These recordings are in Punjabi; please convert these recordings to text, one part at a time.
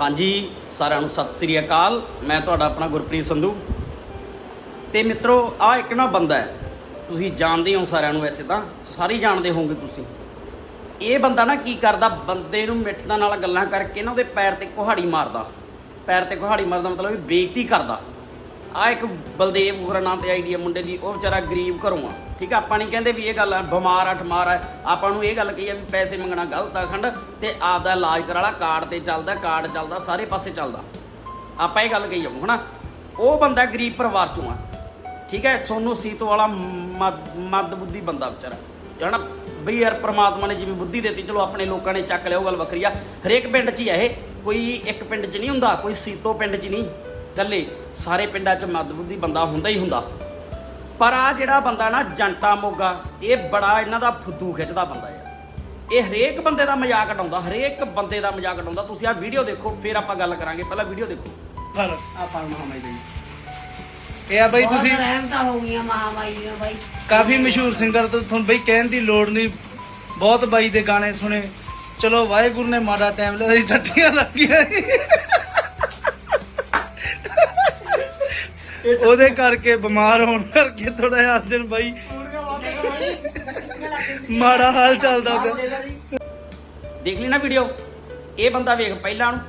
ਹਾਂਜੀ, ਸਾਰਿਆਂ ਨੂੰ ਸਤਿ ਸ੍ਰੀ ਅਕਾਲ। ਮੈਂ ਤੁਹਾਡਾ ਆਪਣਾ ਗੁਰਪ੍ਰੀਤ ਸੰਧੂ। ਤੇ ਮਿੱਤਰੋ ਆ ਇੱਕ ਨਾ ਬੰਦਾ ਹੈ। ਤੁਸੀਂ ਜਾਣਦੇ ਹੋ ਸਾਰਿਆਂ ਨੂੰ ਵੈਸੇ ਤਾਂ। ਸਾਰੇ ਜਾਣਦੇ ਹੋਵੋਗੇ ਤੁਸੀਂ। ਇਹ ਬੰਦਾ ਨਾ ਕੀ ਕਰਦਾ, ਬੰਦੇ ਨੂੰ ਮਿੱਠਦਾ ਨਾਲ ਗੱਲਾਂ ਕਰਕੇ ਨਾ ਉਹਦੇ ਪੈਰ ਤੇ ਕੁਹਾੜੀ ਮਾਰਦਾ। ਪੈਰ ਤੇ ਕੁਹਾੜੀ ਮਾਰਦਾ ਮਤਲਬ ਵੀ ਬੇਇੱਜ਼ਤੀ ਕਰਦਾ। ਆ ਇੱਕ ਬਲਦੇਵ ਹੋਰਾਂ ਨਾਮ ਤੇ ਆਈਡੀ ਮੁੰਡੇ ਦੀ, ਉਹ ਵਿਚਾਰਾ ਗਰੀਬ ਘਰੋਂ ਆ। ਠੀਕ ਆ, ਆਪਾਂ ਨਹੀਂ ਕਹਿੰਦੇ ਵੀ ਇਹ ਗੱਲ ਆ, ਬਿਮਾਰ ਆ, ਠਮਾਰ ਆ। ਆਪਾਂ ਨੂੰ ਇਹ ਗੱਲ ਕਹੀ ਆ ਵੀ ਪੈਸੇ ਮੰਗਣਾ ਗਲਤ ਆ ਖੰਡ, ਤੇ ਆਪਦਾ ਇਲਾਜ ਕਰਾ ਲਾ ਕਾਰਡ ਤੇ ਚੱਲਦਾ, ਕਾਰਡ ਚੱਲਦਾ, ਸਾਰੇ ਪਾਸੇ ਚੱਲਦਾ। ਆਪਾਂ ਇਹ ਗੱਲ ਕਹੀ ਜਾਊ, ਹਨਾ? ਉਹ ਬੰਦਾ ਗਰੀਬ ਪਰਿਵਾਰ ਚੋਂ ਆ। ਠੀਕ ਹੈ ਸੋਨੂ ਸੀਤੋ ਵਾਲਾ ਮਦ ਮਦ ਬੁੱਧੀ ਬੰਦਾ ਵਿਚਾਰਾ। ਹਨਾ? ਬਈ ਯਾਰ ਪ੍ਰਮਾਤਮਾ ਨੇ ਜਿਵੇਂ ਬੁੱਧੀ ਦਿੱਤੀ, ਚਲੋ ਆਪਣੇ ਲੋਕਾਂ ਨੇ ਚੱਕ ਲਿਆ, ਉਹ ਗੱਲ ਵੱਖਰੀ ਆ। ਹਰੇਕ ਪਿੰਡ 'ਚ ਹੀ ਆ ਇਹ। ਕੋਈ ਇੱਕ ਪਿੰਡ 'ਚ ਨਹੀਂ ਹੁੰਦਾ, ਕੋਈ ਸੀਤੋ ਪਿੰਡ 'ਚ ਨਹੀਂ। ਕੱਲੇ ਸਾਰੇ ਪਿੰਡਾਂ 'ਚ ਮਦ ਬੁੱਧੀ ਬੰਦਾ ਹੁੰਦਾ ਹੀ ਹੁੰਦਾ। ਪਰ ਆ ਜਿਹੜਾ ਬੰਦਾ ਨਾ ਜੰਟਾ ਮੋਗਾ ਇਹ ਬੜਾ ਇਹਨਾਂ ਦਾ ਫੁੱਦੂ ਖਿੱਚਦਾ ਬੰਦਾ ਯਾਰ ਇਹ ਹਰੇਕ ਬੰਦੇ ਦਾ ਮਜ਼ਾਕ ਉਡਾਉਂਦਾ ਹਰੇਕ ਬੰਦੇ ਦਾ ਮਜ਼ਾਕ ਉਡਾਉਂਦਾ। ਤੁਸੀਂ ਆ ਵੀਡੀਓ ਦੇਖੋ ਫਿਰ ਆਪਾਂ ਗੱਲ ਕਰਾਂਗੇ। ਪਹਿਲਾਂ ਵੀਡੀਓ ਦੇਖੋ। ਪਰ ਆ ਫਾਰਮ ਹਮਾਈ ਦੇ ਇਹ ਆ ਬਈ ਤੁਸੀਂ ਰਹਿਮਤਾਂ ਹੋ ਗਈਆਂ ਮਹਾਮਾਈ ਦੀਆਂ ਬਾਈ। ਕਾਫੀ ਮਸ਼ਹੂਰ ਸਿੰਗਰ ਤੋਂ ਤੁਹਾਨੂੰ ਬਈ ਕਹਿਣ ਦੀ ਲੋੜ ਨਹੀਂ। ਬਹੁਤ ਬਾਈ ਦੇ ਗਾਣੇ ਸੁਣੇ। ਚਲੋ ਵਾਹਿਗੁਰੂ ਨੇ ਮਾੜਾ ਟਾਈਮ ਲਿਆ ਸੀ ਟੱਟੀਆਂ ਲੱਗੀਆਂ। ਉਹਦੇ ਕਰਕੇ ਬਿਮਾਰ ਹੋਣ ਕਰਕੇ ਥੋੜਾ ਜਿਹਾ ਅਰਜਨ ਬਾਈ ਮਾੜਾ ਹਾਲ ਚੱਲਦਾ ਪਿਆ। ਦੇਖ ਲਈ ਨਾ ਵੀਡੀਓ। ਇਹ ਬੰਦਾ ਵੇਖ ਪਹਿਲਾਂ ਨੂੰ।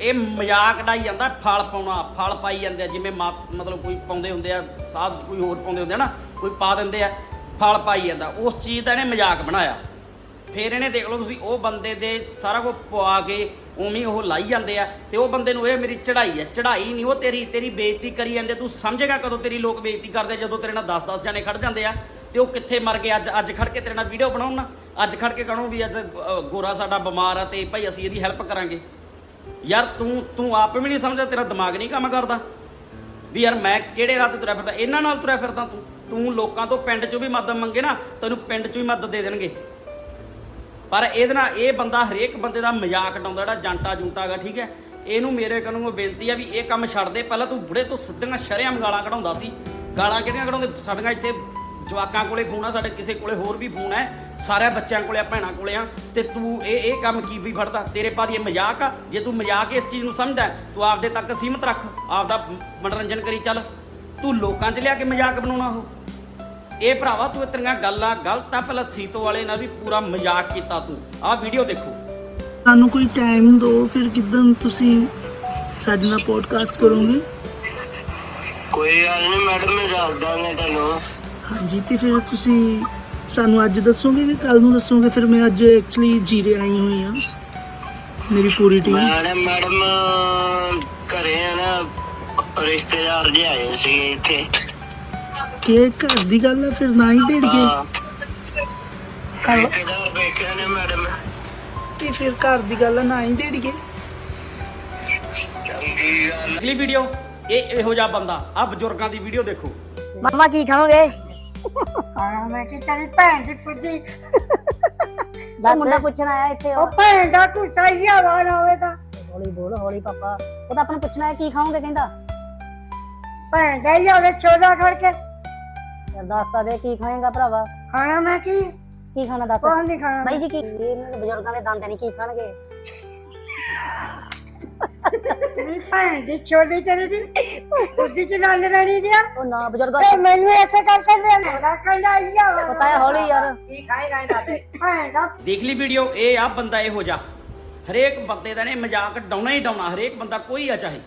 ਇਹ ਮਜ਼ਾਕ ਡਾਈ ਜਾਂਦਾ, ਫਲ ਪਾਉਣਾ, ਫਲ ਪਾਈ ਜਾਂਦੇ ਆ, ਜਿਵੇਂ ਮਾ- ਮਤਲਬ ਕੋਈ ਪਾਉਂਦੇ ਹੁੰਦੇ ਆ, ਸਾਧ ਕੋਈ ਹੋਰ ਪਾਉਂਦੇ ਹੁੰਦੇ ਆ ਨਾ, ਕੋਈ ਪਾ ਦਿੰਦੇ ਆ, ਫਲ ਪਾਈ ਜਾਂਦਾ। ਉਸ ਚੀਜ਼ ਦਾ ਇਹਨੇ ਮਜ਼ਾਕ ਬਣਾਇਆ। ਫਿਰ ਇਹਨੇ ਦੇਖ ਲਓ ਤੁਸੀਂ, ਉਹ ਬੰਦੇ ਦੇ ਸਾਰਾ ਕੁਝ ਪਵਾ ਕੇ ਉਵੇਂ ਉਹ ਲਾਈ ਜਾਂਦੇ ਆ ਤੇ ਉਹ ਬੰਦੇ ਨੂੰ ਇਹ ਮੇਰੀ ਚੜਾਈ ਹੈ ਚੜਾਈ ਨਹੀਂ, ਉਹ ਤੇਰੀ ਤੇਰੀ ਬੇਇੱਜ਼ਤੀ ਕਰੀ ਜਾਂਦੇ ਤੂੰ ਸਮਝੇਗਾ ਕਦੋਂ ਤੇਰੀ ਲੋਕ ਬੇਇੱਜ਼ਤੀ ਕਰਦੇ ਜਦੋਂ ਤੇਰੇ ਨਾਲ 10-10 ਜਾਣੇ ਖੜ ਜਾਂਦੇ ਆ। ਤੇ ਉਹ ਕਿੱਥੇ ਮਰ ਗਏ? ਅੱਜ ਅੱਜ ਖੜ ਕੇ ਤੇਰੇ ਨਾਲ ਵੀਡੀਓ ਬਣਾਉਣ ਨਾ। ਅੱਜ ਖੜ ਕੇ ਕਹਣੋ ਵੀ ਅੱਜ ਗੋਰਾ ਸਾਡਾ ਬਿਮਾਰ ਆ ਤੇ ਭਾਈ ਅਸੀਂ ਇਹਦੀ ਹੈਲਪ ਕਰਾਂਗੇ। ਯਾਰ ਤੂੰ ਤੂੰ ਆਪ ਵੀ ਨਹੀਂ ਸਮਝਦਾ, ਤੇਰਾ ਦਿਮਾਗ ਨਹੀਂ ਕੰਮ ਕਰਦਾ। ਵੀ ਯਾਰ ਮੈਂ ਕਿਹੜੇ ਰਾਹ ਤੇ ਤੁਰਿਆ ਫਿਰਦਾ? ਇਹਨਾਂ ਨਾਲ ਤੁਰਿਆ ਫਿਰਦਾ ਤੂੰ। ਤੂੰ ਲੋਕਾਂ ਤੋਂ ਪਿੰਡ 'ਚੋਂ ਵੀ ਮਦਦ ਮੰਗੇ ਨਾ, ਤੈਨੂੰ ਪਿੰਡ 'ਚੋਂ ਹੀ ਮਦਦ ਦੇ ਦੇਣਗੇ। ਪਰ ਇਹਦੇ ਨਾਲ ਇਹ ਬੰਦਾ ਹਰੇਕ ਬੰਦੇ ਦਾ ਮਜ਼ਾਕ ਉਡਾਉਂਦਾ, ਜਿਹੜਾ ਜਾਂਟਾ ਜੁੰਟਾ ਹੈਗਾ ਠੀਕ ਹੈ? ਇਹਨੂੰ ਮੇਰੇ ਕੋਲੋਂ ਬੇਨਤੀ ਆ ਵੀ ਇਹ ਕੰਮ ਛੱਡ ਦੇ। ਪਹਿਲਾਂ ਤੂੰ ਬੁੜੇ ਤੋਂ ਸਿੱਧੀਆਂ ਸ਼ਰਿਆਂ ਗਾਲਾਂ ਕਢਾਉਂਦਾ ਸੀ। ਗਾਲਾਂ ਕਿਹੜੀਆਂ ਕਢਾਉਂਦੇ? ਸਾਡੀਆਂ ਇੱਥੇ ਜਵਾਕਾਂ ਕੋਲੇ ਫੋਨ ਆ, ਸਾਡੇ ਕਿਸੇ ਕੋਲੇ ਹੋਰ ਵੀ ਫੋਨ ਹੈ। ਸਾਰਿਆਂ ਬੱਚਿਆਂ ਕੋਲੇ ਆ, ਭੈਣਾਂ ਕੋਲੇ ਆ। ਤੇ ਤੂੰ ਇਹ ਇਹ ਕੰਮ ਕੀ ਵੀ ਫੜਦਾ? ਤੇਰੇ ਪਾਸ ਇਹ ਮਜ਼ਾਕ ਆ? ਜੇ ਤੂੰ ਮਜ਼ਾਕ ਇਸ ਚੀਜ਼ ਨੂੰ ਸਮਝਦਾ ਤੂੰ ਆਪਦੇ ਤੱਕ ਸੀਮਤ ਰੱਖ। ਆਪਦਾ ਮਨੋਰੰਜਨ ਕਰੀ ਚੱਲ। ਤੂੰ ਲੋਕਾਂ 'ਚ ਲਿਆ ਕੇ ਮਜ਼ਾਕ ਬਣਾਉਣਾ ਉਹ। ਇਹ ਭਰਾਵਾ ਤੂੰ ਇਤਨੀਆਂ ਗੱਲਾਂ ਗਲਤ ਆ ਪਹਿਲਾਂ ਸੀਤੋ ਵਾਲੇ ਨਾਲ ਵੀ ਪੂਰਾ ਮਜ਼ਾਕ ਕੀਤਾ ਤੂੰ। ਆਹ ਵੀਡੀਓ ਦੇਖੋ। ਸਾਨੂੰ ਕੋਈ ਟਾਈਮ ਦਿਓ ਫਿਰ ਕਿਦਾਂ ਤੁਸੀਂ ਸਾਡੇ ਨਾਲ ਪੋਡਕਾਸਟ ਕਰੋਗੇ? ਕੋਈ ਗੱਲ ਨਹੀਂ ਮੈਡਮ ਮੈਂ ਦੱਸ ਦਾਂਗਾ ਤੁਹਾਨੂੰ। ਹਾਂਜੀ ਤੇ ਫਿਰ ਤੁਸੀਂ ਸਾਨੂੰ ਅੱਜ ਦੱਸੋਗੇ ਕਿ ਕੱਲ ਨੂੰ ਦੱਸੋਗੇ? ਫਿਰ ਮੈਂ ਅੱਜ ਐਕਚੁਅਲੀ ਜੀਰੇ ਆਈ ਹੋਈ ਆ ਮੇਰੀ ਪੂਰੀ ਟੀਮ ਮੈਡਮ ਮੈਡਮ ਘਰੇ ਆ ਨਾ ਰਿਸ਼ਤੇਦਾਰ ਜੀ ਆਏ ਸੀ ਇੱਥੇ। ਕਿ ਘਰ ਦੀ ਗੱਲ ਆ ਫਿਰ ਨਾ ਹੀ ਦੇੜ ਗਏ ਹਾਂ। ਰਿਸ਼ਤੇਦਾਰ ਬੈਠੇ ਨੇ ਮੈਡਮ ਤੇ ਫਿਰ ਘਰ ਦੀ ਗੱਲ ਆ ਨਾ ਹੀ ਦੇੜ ਗਏ ਚੰਗੀ ਗੱਲ। ਅਗਲੀ ਵੀਡੀਓ ਇਹ ਇਹੋ ਜਿਹਾ ਬੰਦਾ ਆ ਬਜ਼ੁਰਗਾਂ ਦੀ ਵੀਡੀਓ ਦੇਖੋ। ਮਮਾ ਕੀ ਖਾਓਗੇ? ਹਾਂ ਮੈਂ ਕਿ ਤੇਰੀ ਭੈਣ ਦੀ ਪੁੱਜੀ। ਦੱਸ। ਮੁੰਡਾ ਪੁੱਛਣ ਆਇਆ ਇੱਥੇ ਉਹ ਭੈਣ ਦਾ ਤੂੰ ਨਾ ਹੋਵੇ ਤਾਂ। ਹੌਲੀ ਬੋਲ ਹੌਲੀ ਪਾਪਾ। ਉਹ ਤਾਂ ਆਪਾਂ ਨੂੰ ਪੁੱਛਣਾ ਹੈ ਕੀ ਖਾਓਗੇ ਕਹਿੰਦਾ? ਭੈਣ ਦਾ ਹੀ ਹੋਵੇ ਚੋਦਾ ਖੜ ਕੇ ਯਾਰ ਦੱਸ ਤਾਂ ਦੇ ਕੀ ਖਾਏਗਾ ਭਰਾਵਾ? ਖਾਣਾ ਮੈਂ ਕੀ? ਕੀ ਖਾਣਾ ਦੱਸ? ਕੋਹ ਨਹੀਂ ਖਾਣਾ। ਬਾਈ ਜੀ ਕੀ ਇਹਨਾਂ ਦੇ ਬਜ਼ੁਰਗਾਂ ਦੇ ਦੰਦ ਨਹੀਂ ਕੀ ਖਾਣਗੇ? ਤੇਰੀ ਭੈਣ ਦੀ ਚੋਦੀ ਤੇਰੀ ਦੀ ਉਹਦੀ ਚ ਲੰਨ ਲੈਣੀ ਦਿਆ ਉਹ ਨਾ ਬਜ਼ੁਰਗਾਂ ਤੇ ਮੈਨੂੰ ਐਸੇ ਕਰਕੇ ਦੇਣਾ ਉਹਦਾ ਕਹਿੰਦਾ ਆਈਆ ਪਤਾ ਹੈ ਹੌਲੀ ਯਾਰ। ਕੀ ਖਾਏਗਾ ਇਹਨਾਂ ਤੇ ਭੈਣ ਦਾ ਦੇਖ ਲਈ ਵੀਡੀਓ ਇਹ ਆ ਬੰਦਾ ਇਹੋ ਜਿਹਾ। ਹਰੇਕ ਬੰਦੇ ਦਾ ਨੇ ਮਜ਼ਾਕ ਡਾਉਣਾ ਹੀ ਡਾਉਣਾ ਹਰੇਕ ਬੰਦਾ ਕੋਈ ਆ ਚਾਹੇ।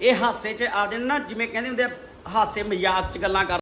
ਇਹ ਹਾਸੇ 'ਚ ਆਪਦੇ ਨਾ ਜਿਵੇਂ ਕਹਿੰਦੇ ਹੁੰਦੇ ਆ ਹਾਸੇ ਮਜ਼ਾਕ 'ਚ ਗੱਲਾਂ ਕਰ